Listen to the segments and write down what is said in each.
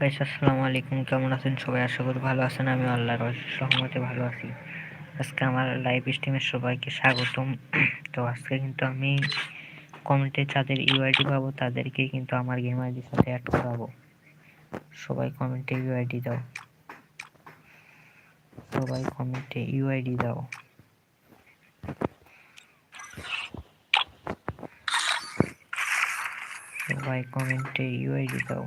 Guys আসসালামু আলাইকুম। কেমন আছেন? সবাই আশা করি ভালো আছেন। আমি আল্লাহর রহমতে ভালো আছি। আজকে আমার লাইভ স্ট্রিমের সবাইকে স্বাগতম। তো আজকে কিন্তু আমি কমেন্টে যাদের ইউআইডি পাবো, তাদেরকে কিন্তু আমার গেম আইডির সাথে অ্যাড করাবো। সবাই কমেন্টে ইউআইডি দাও। সবাই কমেন্টে ইউআইডি দাও। সবাই কমেন্টে ইউআইডি দাও।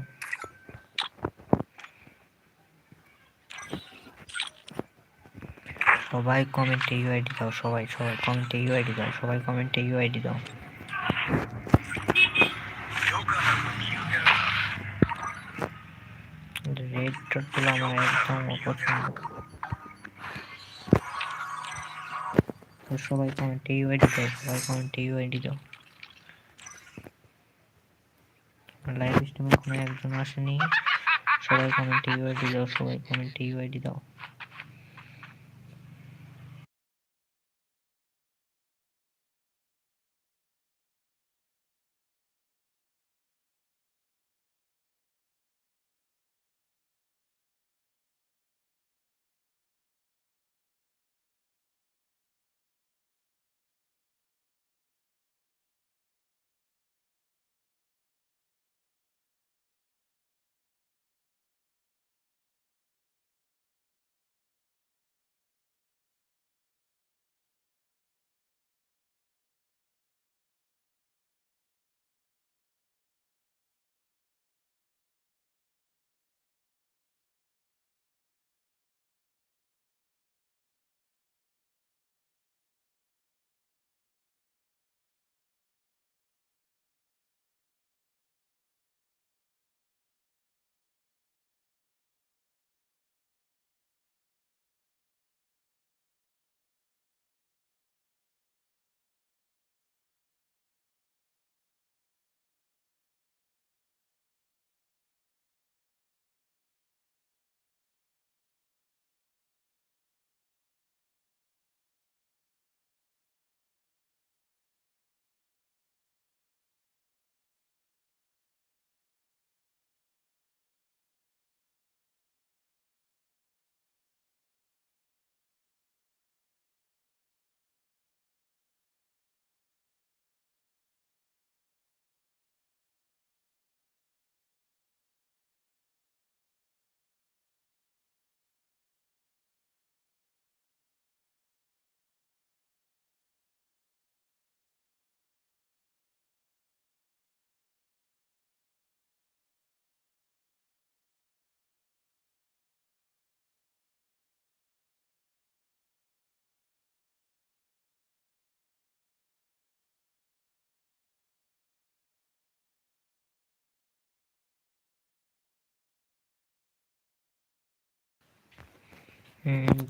সবাই কমেন্টে ইউআইডি দাও, সবাই সবাই কমেন্টে ইউআইডি দাও, সবাই কমেন্টে ইউআইডি দাও। রেড আমার অপছন্দ। তো সবাই কমেন্টে ইউআইডি দাও, সবাই কমেন্টে ইউআইডি দাও। লাইভ স্ট্রিমে কোনো একজন আসেনি, সবাই কমেন্টে ইউআইডি দাও, সবাই কমেন্টে ইউআইডি দাও।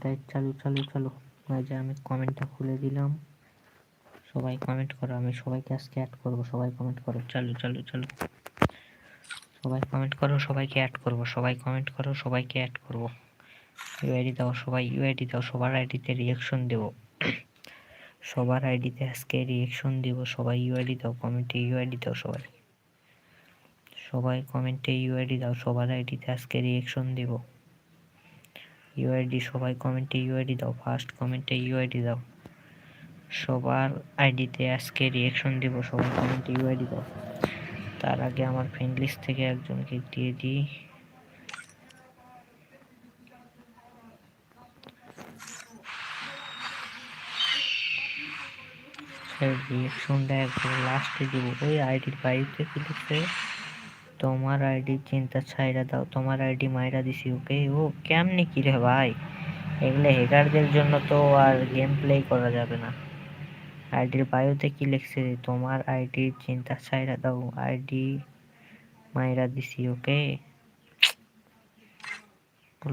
তাই চালু চালু চালু। যে আমি কমেন্টটা খুলে দিলাম। সবাই কমেন্ট করো, আমি সবাইকে আজকে অ্যাড করব, সবাই কমেন্ট করো। চালু চালু চালু। সবাই কমেন্ট করো, সবাইকে অ্যাড করব, সবাই কমেন্ট করো, সবাইকে অ্যাড করব। ইউআইডি দাও সবাই ইউ ইউআইডি দাও, সবার আইডিতে রিয়াকশন দেব। সবার আইডিতে আজকে রিয়াকশন দেব, সবাই ইউআইডি দাও, কমেন্টে ইউআইডি দাও সবাই। সবাই কমেন্টে ইউ ইউআইডি দাও, সবার আইডিতে আজকে রিয়াকশন দেব। ইউআইডি সবাই কমেন্টে ইউআইডি দাও ফার্স্ট কমেন্টে ইউআইডি দাও। সবার আইডিতে আজকে রিয়াকশন দেব সবাই কমেন্টে ইউআইডি দাও। তার আগে আমার ফ্রেন্ড লিস্ট থেকে একজনকে দিয়ে দিই। রিয়াকশনটা একবার লাস্টে দিব। ওই আইডির কি লিখছে। তোমার আইডি চিন্তা ছাইরা দাও, তোমার আইডি মাইরা দিছি, ওকে? ও, কেমনি কি রে ভাই? এগুলো হেকারদের জন্য তো আর গেম প্লে করা যাবে না। আইডির বায়োতে কি লিখছে তোমার আইডি চিন্তা ছাইরা দাও, আইডি মাইরা দিছি, ওকে?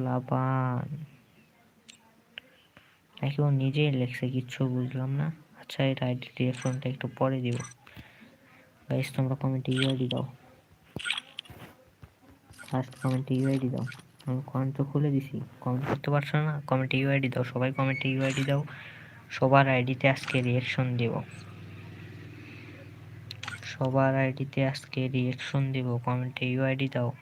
লাবান। নাকি ও নিজেই লিখছে, কিচ্ছু বুঝলাম না। আচ্ছা এর আইডি রিয়াকশনটা একটু পরে দিব। গাইস, তোমরা কমেন্টে ইউআইডি দাও? ফার্স্ট কমেন্টে ইউআইডি দাও। আমি কমেন্ট তো খুলে দিছি। কমেন্ট করতে পারছ না? কমেন্টে ইউআইডি দাও। সবাই কমেন্টে ইউআইডি দাও। সবার আইডিতে আজকে রিয়াকশন দেব। সবার আইডিতে আজকে রিয়াকশন দেব। কমেন্টে ইউআইডি দাও।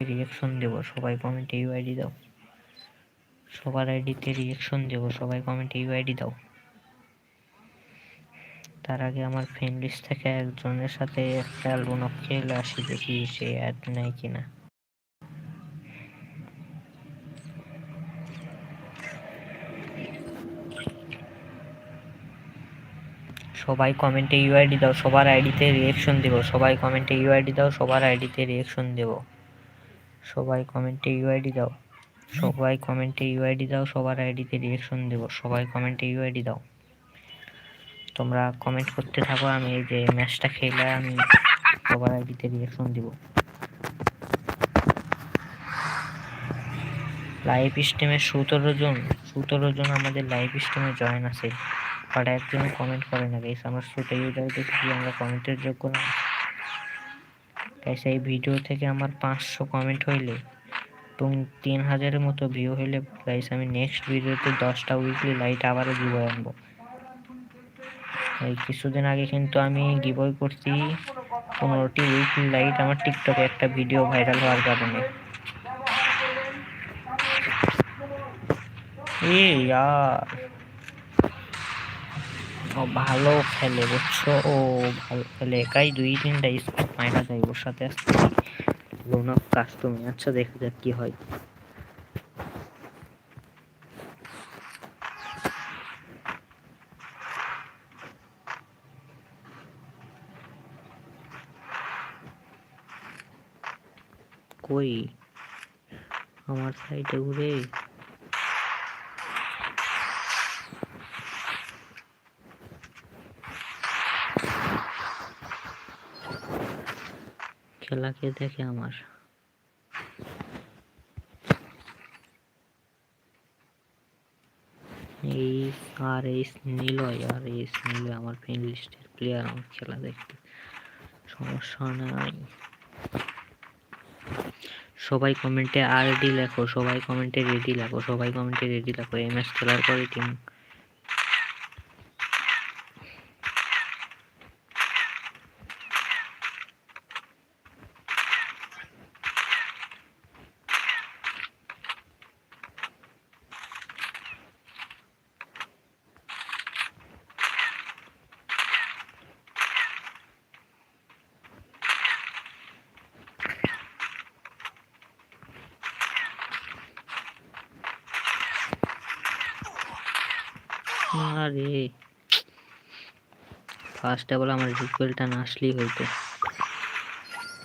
রিয়াকশন দেবো, সবাই কমেন্টে ইউআইডি দাও। সবার আইডিতে রিয়াকশন দেবো, সবাই কমেন্টে ইউআইডি দাও। তার আগে আমার ফ্রেন্ড লিস্ট থেকে একজনের সাথে একটা লোন খেলে আসি, দেখি সে অ্যাড নেয় কিনা। সবাই কমেন্টে ইউআইডি দাও, সবার আইডিতে রিয়াকশন দেবো, সবাই কমেন্টে ইউআইডি দাও, সবার আইডিতে রিয়াকশন দেবো। সবাই কমেন্টে ইউআইডি দাও। সবাই কমেন্টে ইউআইডি দাও, সবার আইডিতে রিয়াকশন দেবো। সবাই কমেন্টে ইউআইডি দাও। তোমরা কমেন্ট করতে থাকো, আমি এই যে ম্যাচটা খেলে আমি সবার আইডিতে রিয়াকশন দিব। লাইভ স্ট্রিমে সতেরো জন সতেরো জন আমাদের লাইভ স্ট্রিমে জয়েন আছে। বাট একজন কমেন্ট করে না গাইস আমার ছোটো ইউজার দেখি আমরা কমেন্টের যোগ্য না। গাইস এই ভিডিও থেকে আমার পাঁচশো কমেন্ট হইলে। এবং তিন হাজারের মতো ভিউ হইলে। গাইস আমি নেক্সট ভিডিওতে দশটা উইকলি লাইট আবারও দিব আনব। এই কিছুদিন আগে কিন্তু আমি গিবই করছি পনেরোটি উইকলি লাইট আমার টিকটকে একটা ভিডিও ভাইরাল হওয়ার কারণে। এ ইয়ার ও ভালো খেলে, বুঝছ? ও ভালো খেলে। একাই দুই তিনটা স্কোর মাইনা যায়, ওর সাথে আসতে লোন অফ কাস্টমি আচ্ছা দেখা যাক কি হয়। কই? আমার সাইডে ঘুরে খেলা কে দেখে আমার। এই আর এই নিলয় আর এই নিলয় আমার ফ্রেন্ড লিস্টের প্লেয়ার আমার খেলা দেখতে। সমস্যা নাই। সবাই কমেন্টে আরডি লেখো, সবাই কমেন্টে রেডি লেখো, সবাই কমেন্টে রেডি লেখো এই ম্যাচ খেলার পরে টিম আরে। ফার্স্টে বলে আমার রিকুয়েলটা না আসলেই হইতো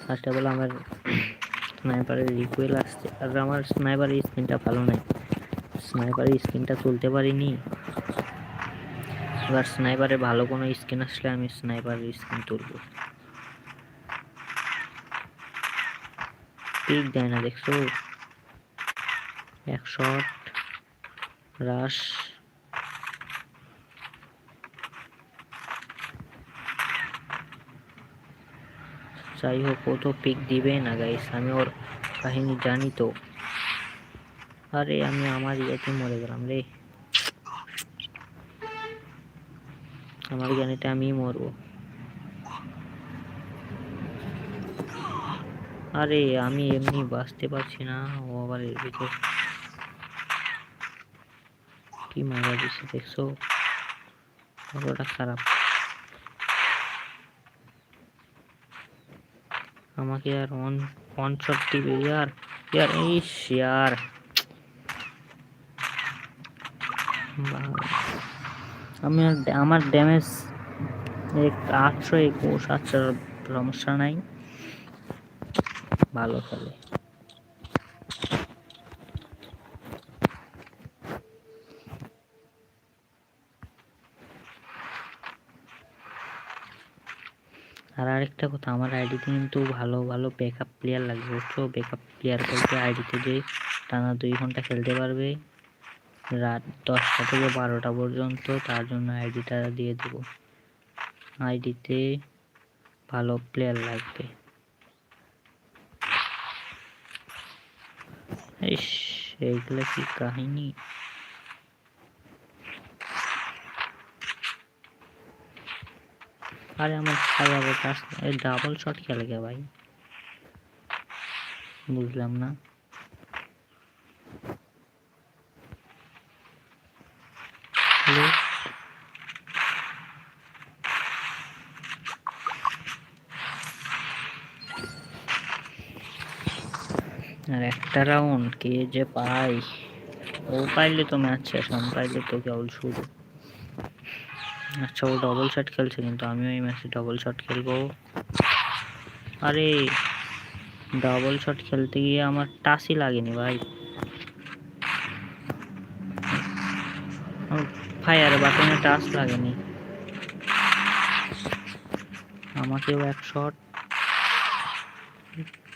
ফার্স্টে বলে আমার স্নাইপারের রিকুয়েল আসছে। আর আমার স্নাইপারের স্কিনটা ভালো নাই। স্নাইপারের স্কিনটা তুলতে পারিনি। এবার স্নাইপারে ভালো কোনো স্কিন আসলে আমি স্নাইপারের স্কিন তুলবো। পিক দেয় না, দেখছ? এক শট রাশ যাই হোক ও তো পিক দিবে না গাইস আমি ওর কাহিনী জানি তো। আরে, আমি আমার ইয়েতে মরে গেলাম রে। আমার জ্ঞানীতে আমি মরবো। আরে, আমি এমনি বাঁচতে পারছি না। ও আবার এর ভিতর কি মারা দিচ্ছে দেখছ? ওটা খারাপ। আমাকে আর ওয়ান ওয়ান শট দিবে, ইয়ার ইয়ার, ইস, ইয়ার। আমি আমার ড্যামেজ আটশো একুশ আটশো সমস্যা নাই। ভালো খেলে। আর আরেকটা কথা, আমার আইডিতে কিন্তু ভালো ভালো ব্যাকআপ প্লেয়ার লাগবে, বুঝছ? ব্যাকআপ প্লেয়ার বলতে আইডিতে যে টানা দুই ঘণ্টা খেলতে পারবে, রাত দশটা থেকে বারোটা পর্যন্ত তার জন্য আইডিটা দিয়ে দেব। আইডিতে ভালো প্লেয়ার লাগবে। এইগুলো কি কাহিনী? আরে আমার বলতে আসলে ডাবল শট খেলে গে ভাই? বুঝলাম না। আর একটা রাউন্ড কে যে পাই ও পাইলে তো ম্যাচ শেষ পাইলে তো কেবল শুরু। আচ্ছা ও ডবল শট খেলছে কিন্তু আমিও এই ম্যাচে ডবল শট খেলব। আরে ডবল শট খেলতে গিয়ে আমার টাসই লাগেনি ভাই। ফায়ার বাটনে টাচ লাগেনি। আমাকেও এক শট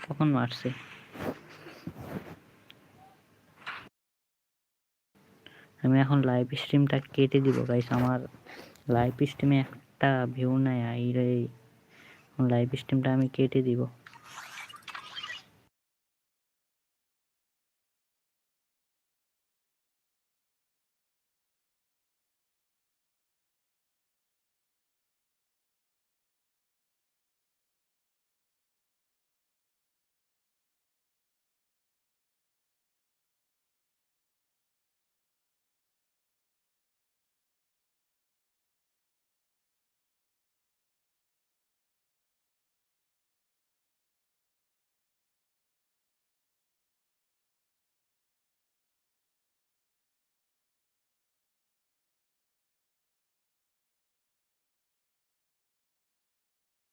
কখন মারছে? আমি এখন লাইভ স্ট্রিমটা কেটে দিব গাইস আমার লাইভ স্ট্রিমে একটা ভিউ আই রে লাইভ স্ট্রিমটা আমি কেটে দিব।